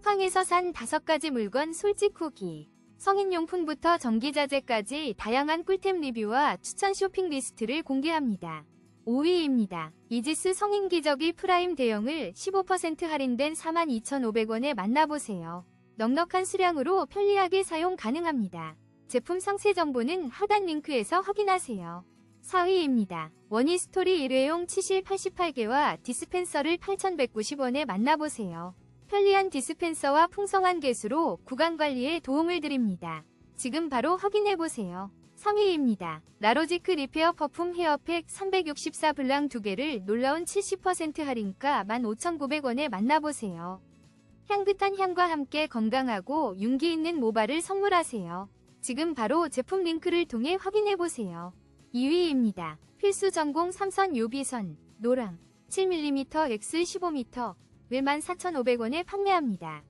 쿠팡에서 산 5가지 물건 솔직 후기. 성인용품부터 전기자재까지 다양한 꿀템 리뷰와 추천 쇼핑 리스트를 공개합니다. 5위입니다. 이지스 성인 기저귀 프라임 대형을 15% 할인된 42,500원에 만나보세요. 넉넉한 수량으로 편리하게 사용 가능합니다. 제품 상세 정보는 하단 링크에서 확인하세요. 4위입니다. 원희스토리 일회용 치실 88개와 디스펜서를 8,190원에 만나보세요. 편리한 디스펜서와 풍성한 개수로 구강 관리에 도움을 드립니다. 지금 바로 확인해보세요. 3위입니다. 라로지크 리페어 퍼퓸 헤어팩 364 블랑 2개를 놀라운 70% 할인가 15,900원에 만나보세요. 향긋한 향과 함께 건강하고 윤기 있는 모발을 선물하세요. 지금 바로 제품 링크를 통해 확인해보세요. 2위입니다. 필수 전공 삼선 요비선 노랑 7mm X 15m 14,500원에 판매합니다.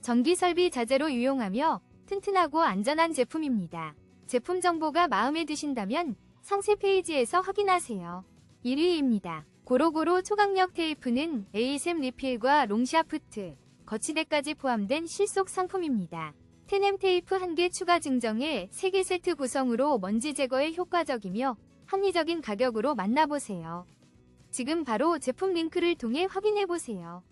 전기 설비 자재로 유용하며 튼튼하고 안전한 제품입니다. 제품 정보가 마음에 드신다면 상세 페이지에서 확인하세요. 1위입니다. 고로고로 초강력 테이프는 에이셈 리필과 롱샤프트, 거치대까지 포함된 실속 상품입니다. 테넴 테이프 1개 추가 증정에 3개 세트 구성으로 먼지 제거에 효과적이며 합리적인 가격으로 만나보세요. 지금 바로 제품 링크를 통해 확인해보세요.